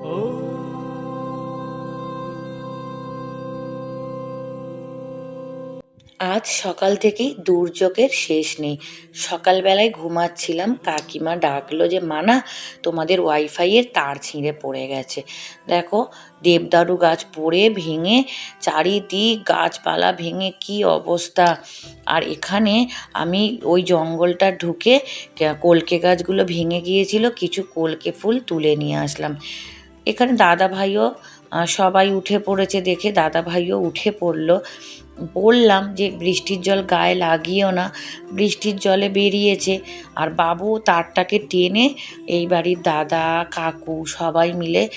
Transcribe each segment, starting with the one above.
আজ সকাল থেকেই দুর্যোগের শেষ নেই। সকালবেলায় ঘুমাচ্ছিলাম, কাকিমা ডাকলো যে, মানা, তোমাদের ওয়াইফাইয়ের তার ছিঁড়ে পড়ে গেছে। দেখো, দেবদারু গাছ পড়ে ভেঙে, চারিদিক গাছপালা ভেঙে কি অবস্থা। আর এখানে আমি ওই জঙ্গলটা ঢুকে কলকে গাছগুলো ভেঙে গিয়েছিল, কিছু কলকে ফুল তুলে নিয়ে আসলাম। এখানে দাদা ভাইও সবাই উঠে পড়েছে দেখে দাদা ভাইও উঠে পড়ল। বললাম যে, বৃষ্টির জল গায়ে লাগিও না, বৃষ্টির জলে বেরিয়েছে। আর বাবু তারটাকে টেনে এই বাড়ির দাদা, কাকু সবাই মিলে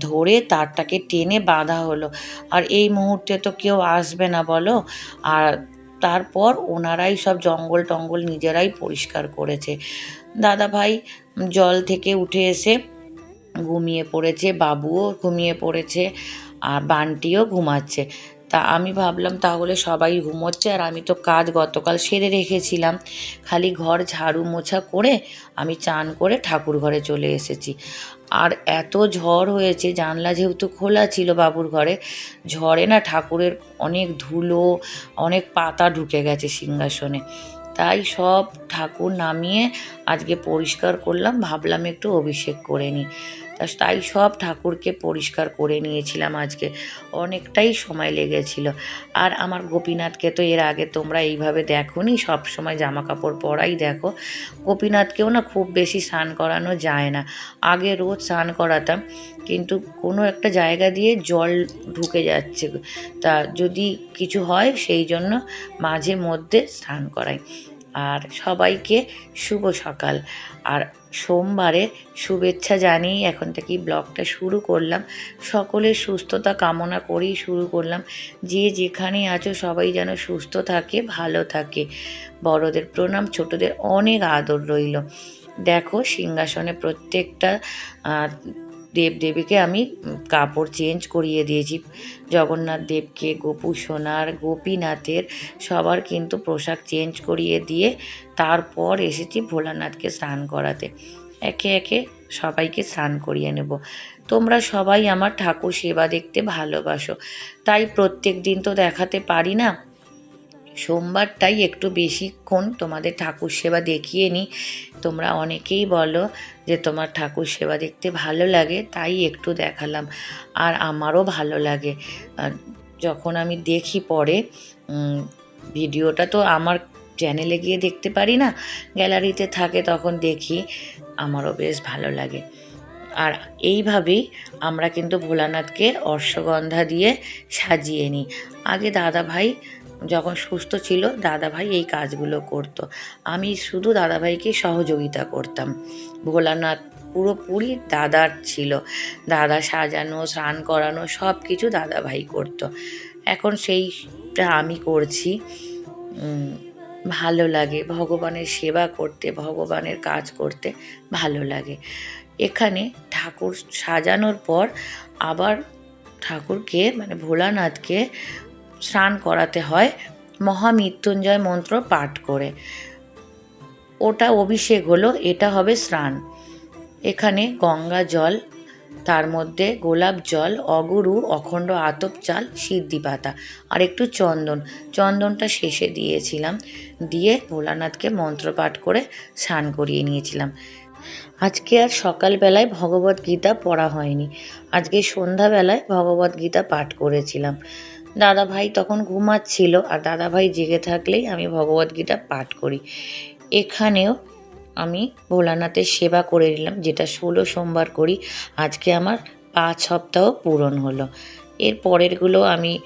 ধরে তারটাকে টেনে বাঁধা হলো। আর এই মুহূর্তে তো কেউ আসবে না বলো। আর তারপর ওনারাই সব জঙ্গল টঙ্গল নিজেরাই পরিষ্কার করেছে। দাদা ভাই জল থেকে উঠে এসে ঘুমিয়ে পড়েছে, বাবুও ঘুমিয়ে পড়েছে আর বান্টিও ঘুমাচ্ছে। তা আমি ভাবলাম তাহলে সবাই ঘুমোচ্ছে আর আমি তো কাজ গতকাল সেরে রেখেছিলাম। খালি ঘর ঝাড়ু মোছা করে আমি চান করে ঠাকুর ঘরে চলে এসেছি। আর এত ঝড় হয়েছে, জানলা যেহেতু খোলা ছিল বাবুর ঘরে, ঝড়ে না ঠাকুরের অনেক ধুলো, অনেক পাতা ঢুকে গেছে সিংহাসনে। তাই সব ঠাকুর নামিয়ে আজকে পরিষ্কার করলাম, ভাবলাম একটু অভিষেক করে নিই। তা তাই সব ঠাকুরকে পরিষ্কার করে নিয়েছিলাম আজকে। অনেকটাই সময় লেগেছিল। আর আমার গোপীনাথকে তো এর আগে তোমরা এইভাবে দেখো নি সবসময় জামা কাপড় পরাই দেখো। গোপীনাথকেও না খুব বেশি স্নান করানো যায় না। আগে রোজ স্নান করাতাম, কিন্তু কোনো একটা জায়গা দিয়ে জল ঢুকে যাচ্ছে। তা যদি কিছু হয়, সেই জন্য মাঝে মধ্যে স্নান করাই। আর সবাইকে শুভ সকাল। আর সোমবারে শুভেচ্ছা জানিয়ে এখন থেকেই ব্লগটা শুরু করলাম। সকলের সুস্থতা কামনা করেই শুরু করলাম। যে যেখানে আছো সবাই যেন সুস্থ থাকে, ভালো থাকে। বড়দের প্রণাম, ছোটদের অনেক আদর রইল। দেখো সিংহাসনে প্রত্যেকটা দেবদেবীকে আমি কাপড় চেঞ্জ করিয়ে দিয়েছি। জগন্নাথ দেবকে, গোপু সোনার, গোপীনাথের সবার কিন্তু পোশাক চেঞ্জ করিয়ে দিয়ে তারপর এসেছি ভোলানাথকে স্নান করাতে। একে একে সবাইকে স্নান করিয়ে নেব। তোমরা সবাই আমার ঠাকুর সেবা দেখতে ভালোবাসো। তাই প্রত্যেক দিন তো দেখাতে পারি না। সোমবারটাই একটু বেশিক্ষণ তোমাদের ঠাকুর সেবা দেখিয়ে নিই তোমরা অনেকেই বলো যে তোমার ঠাকুর সেবা দেখতে ভালো লাগে, তাই একটু দেখালাম। আর আমারও ভালো লাগে। যখন আমি দেখি পরে ভিডিওটা তো আমার চ্যানেলে গিয়ে দেখতে পারি না, গ্যালারিতে থাকে তখন দেখি, আমারও বেশ ভালো লাগে। আর এইভাবেই আমরা কিন্তু ভোলানাথকে অশ্বগন্ধা দিয়ে সাজিয়ে নিই আগে দাদা ভাই যখন সুস্থ ছিল, দাদাভাই এই কাজগুলো করতো। আমি শুধু দাদা ভাইকে সহযোগিতা করতাম। ভোলানাথ পুরোপুরি দাদার ছিল। দাদা সাজানো, স্নান করানো সব কিছু দাদা ভাই করতো। এখন সেইটা আমি করছি। ভালো লাগে। ভগবানের সেবা করতে, ভগবানের কাজ করতে ভালো লাগে। এখানে ঠাকুর সাজানোর পর আবার ঠাকুরকে মানে ভোলানাথকে স্নান করাতে হয়। মহামৃত্যুঞ্জয় মন্ত্র পাঠ করে। ওটা অভিষেক হলো, এটা হবে স্নান। এখানে গঙ্গা জল, তার মধ্যে গোলাপ জল, অগুরু, অখণ্ড আতপ চাল, সিদ্ধি পাতা আর একটু চন্দন। চন্দনটা শেষে দিয়েছিলাম। দিয়ে ভোলানাথকে মন্ত্রপাঠ করে স্নান করিয়ে নিয়েছিলাম। আজকে আর সকালবেলায় ভগবত গীতা পড়া হয়নি। আজকে সন্ধ্যাবেলায় ভগবত গীতা পাঠ করেছিলাম। দাদা ভাই তখন ঘুমাচ্ছিল আর দাদা ভাই জেগে থাকলেই আমি ভগবদ্গীতা গীতা পাঠ করি। এখানেও আমি ভোলানাথের সেবা করে নিলাম, যেটা ষোলো সোমবার করি। আজকে আমার পাঁচ সপ্তাহ পূরণ হলো। এর পরেরগুলো আমি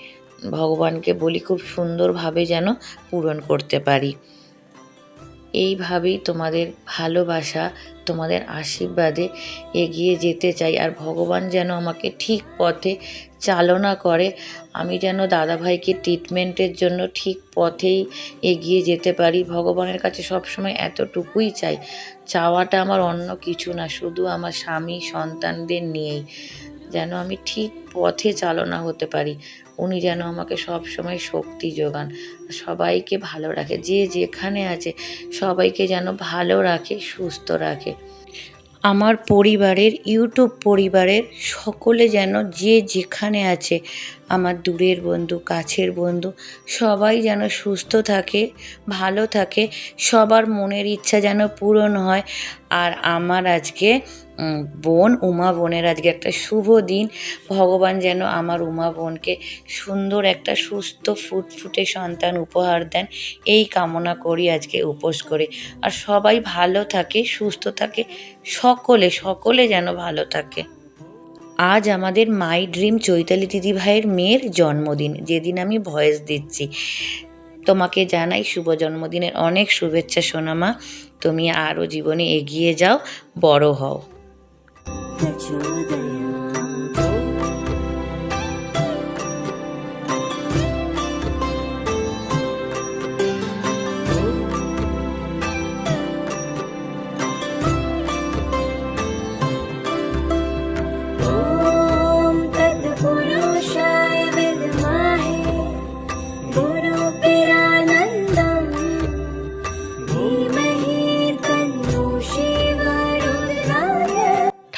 ভগবানকে বলি, খুব সুন্দরভাবে যেন পূরণ করতে পারি। এইভাবেই তোমাদের ভালোবাসা, তোমাদের আশীর্বাদে এগিয়ে যেতে চাই। আর ভগবান যেন আমাকে ঠিক পথে চালনা করে, আমি যেন দাদাভাইকে ট্রিটমেন্টের জন্য ঠিক পথেই এগিয়ে যেতে পারি। ভগবানের কাছে সবসময় এতটুকুই চাই। চাওয়াটা আমার অন্য কিছু না, শুধু আমার স্বামী সন্তানদের নিয়েই। যেন আমি ঠিক পথে চালনা হতে পারি। উনি যেন আমাকে সব সময় শক্তি যোগান, সবাইকে ভালো রাখে, যে যেখানে আছে সবাইকে যেন ভালো রাখে, সুস্থ রাখে। আমার পরিবারের, ইউটিউব পরিবারের সকলে যেন যে যেখানে আছে, আমার দূরের বন্ধু, কাছের বন্ধু, সবাই যেন সুস্থ থাকে, ভালো থাকে, সবার মনের ইচ্ছা যেন পূরণ হয়। আর আমার আজকে বোন, উমা বোনের আজকে একটা শুভ দিন। ভগবান যেন আমার উমা বোনকে সুন্দর একটা সুস্থ, ফুটফুটে সন্তান উপহার দেন। এই কামনা করি আজকে উপোস করে। আর সবাই ভালো থাকে, সুস্থ থাকে, সকলে সকলে যেন ভালো থাকে। আজ আমাদের মাই ড্রিম চৈতালি দিদি ভাইয়ের মেয়ের জন্মদিন। যেদিন আমি ভয়েস দিচ্ছি। তোমাকে জানাই শুভ জন্মদিনের অনেক শুভেচ্ছা সোনামা। তুমি আরও জীবনে এগিয়ে যাও, বড় হও। 求的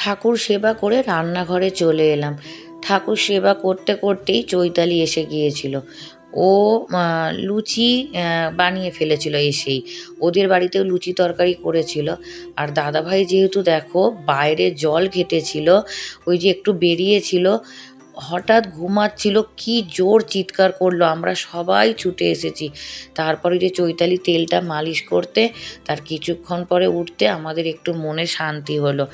ঠাকুর সেবা করে রান্নাঘরে চলে এলাম। ঠাকুর সেবা করতে করতেই চৈতালি এসে গিয়েছিল। ও লুচি বানিয়ে ফেলেছিল এসেই। ওদের বাড়িতেও লুচি তরকারি করেছিল। আর দাদাভাই যেহেতু দেখো বাইরে জল ঘেটেছিল, ওই যে একটু বেরিয়েছিল, হঠাৎ ঘুমাচ্ছিল, কি জোর চিৎকার করল, আমরা সবাই ছুটে এসেছি। তারপরে যে চৈতালি তেলটা মালিশ করতে, তার কিছুক্ষণ পরে উঠতে আমাদের একটু মনে শান্তি হলো।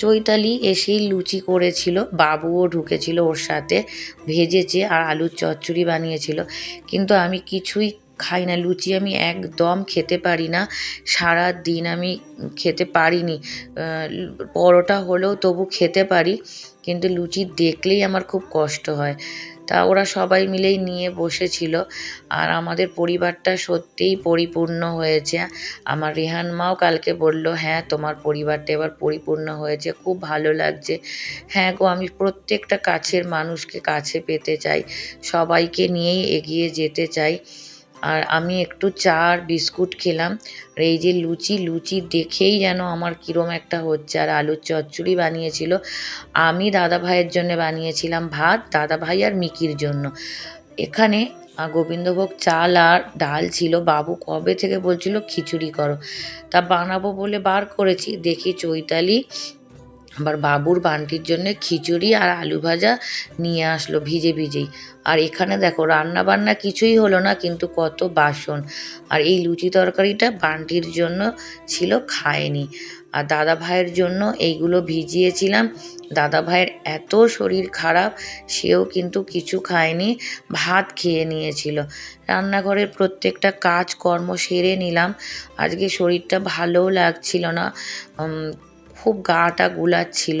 চৈতালি এসেই লুচি করেছিল, বাবুও ঢুকেছিল ওর সাথে, ভেজেছে আর আলুর চচ্চড়ি বানিয়েছিল। কিন্তু আমি কিছুই খাই না, লুচি আমি একদম খেতে পারি না সারা দিন আমি খেতে পারিনি। পরোটা হলেও তবু খেতে পারি, কিন্তু লুচি দেখলেই আমার খুব কষ্ট হয়। তা ওরা সবাই মিলেই নিয়ে বসেছিল। আর আমাদের পরিবারটা সত্যিই পরিপূর্ণ হয়েছে। আমার রেহান মাও কালকে বলল হ্যাঁ তোমার পরিবারটা এবার পরিপূর্ণ হয়েছে, খুব ভালো লাগছে। হ্যাঁ গো, আমি প্রত্যেকটা কাছের মানুষকে কাছে পেতে চাই, সবাইকে নিয়েই এগিয়ে যেতে চাই। আর আমি একটু চা আর বিস্কুট খেলাম। আর এই যে লুচি লুচি দেখেই যেন আমার কীরম একটা হচ্ছে। আর আলুর চচ্চড়ি বানিয়েছিল। আমি দাদা ভাইয়ের জন্য বানিয়েছিলাম ভাত, দাদা ভাই আর মিকির জন্য। এখানে গোবিন্দভোগ চাল আর ডাল ছিল। বাবু কবে থেকে বলছিল, খিচুড়ি করো। তা বানাবো বলে বার করেছি। দেখি চৈতালি আবার বাবুর বান্টির জন্য খিচুড়ি আর আলু ভাজা নিয়ে আসলো ভিজে ভিজেই। আর এখানে দেখো রান্না বান্না কিছুই হলো না, কিন্তু কত বাসন। আর এই লুচি তরকারিটা বান্টির জন্য ছিল খায়নি। আর দাদা ভাইয়ের জন্য এইগুলো ভিজিয়েছিলাম। দাদা ভাইয়ের এত শরীর খারাপ, সেও কিন্তু কিছু খায়নি, ভাত খেয়ে নিয়েছিল। রান্নাঘরের প্রত্যেকটা কাজ কর্ম সেরে নিলাম। আজকে শরীরটা ভালোও লাগছিল না। খুব গাটা গুলাচ্ছিল।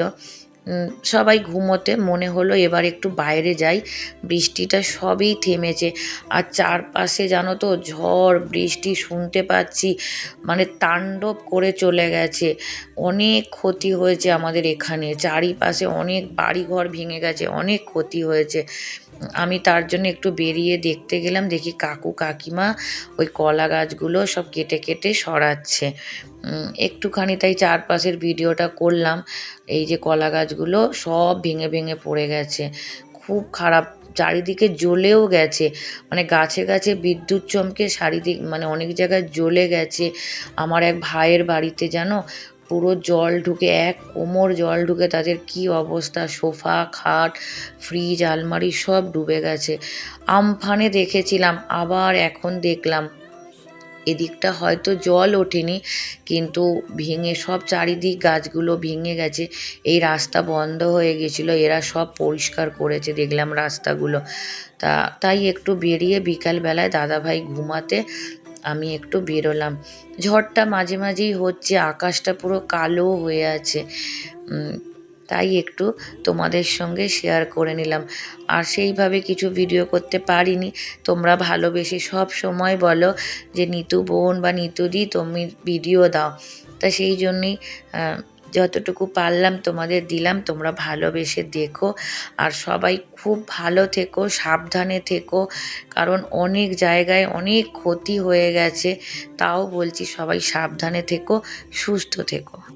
উম, সবাই ঘুমোতে মনে হলো এবার একটু বাইরে যাই। বৃষ্টিটা সবই থেমেছে। আর চারপাশে জানো তো ঝড় বৃষ্টি শুনতে পাচ্ছি মানে তাণ্ডব করে চলে গেছে। অনেক ক্ষতি হয়েছে আমাদের এখানে। চারিপাশে অনেক বাড়িঘর ভেঙে গেছে অনেক ক্ষতি হয়েছে। আমি তার জন্য একটু বেরিয়ে দেখতে গেলাম, দেখি কাকু, কাকিমা ওই কলা গাছগুলো সব কেটে কেটে সরাচ্ছে। একটুখানি তাই চারপাশের ভিডিওটা করলাম, এই যে কলা গাছগুলো সব ভেঙে ভেঙে পড়ে গেছে। খুব খারাপ, চারিদিকে জ্বলেও গেছে। মানে গাছে গাছে বিদ্যুৎ চমকে চারিদিক মানে অনেক জায়গায় জ্বলে গেছে। আমার এক ভাইয়ের বাড়িতে জানো পুরো জল ঢুকে, এক কোমর জল ঢুকে তাদের কি অবস্থা? সোফা, খাট, ফ্রিজ, আলমারি সব ডুবে গেছে। আমফানে দেখেছিলাম, আবার এখন দেখলাম। এদিকটা হয়তো জল ওঠেনি, কিন্তু ভেঙে সব চারিদিক গাছগুলো ভেঙে গেছে। এই রাস্তা বন্ধ হয়ে গেছিল, এরা সব পরিষ্কার করেছে, দেখলাম রাস্তাগুলো। তা, তাই একটু বেরিয়ে বিকালবেলায় দাদাভাই ঘুমাতে আমি একটু বেরোলাম। ঝড়টা মাঝে মাঝেই হচ্ছে, আকাশটা পুরো কালো হয়ে আছে। তাই একটু তোমাদের সঙ্গে শেয়ার করে নিলাম। আর সেইভাবে কিছু ভিডিও করতে পারিনি। তোমরা ভালোবেসে সব সময় বলো যে, নিতু বোন বা নিতুদি, তুমি ভিডিও দাও। তা সেই জন্যই যতটুকু পারলাম তোমাদের দিলাম, তোমরা ভালোবেসে দেখো। আর সবাই খুব ভালো থেকো, সাবধানে থেকো, কারণ অনেক জায়গায় অনেক ক্ষতি হয়ে গেছে, তাও বলছি সবাই সাবধানে থেকো, সুস্থ থেকো।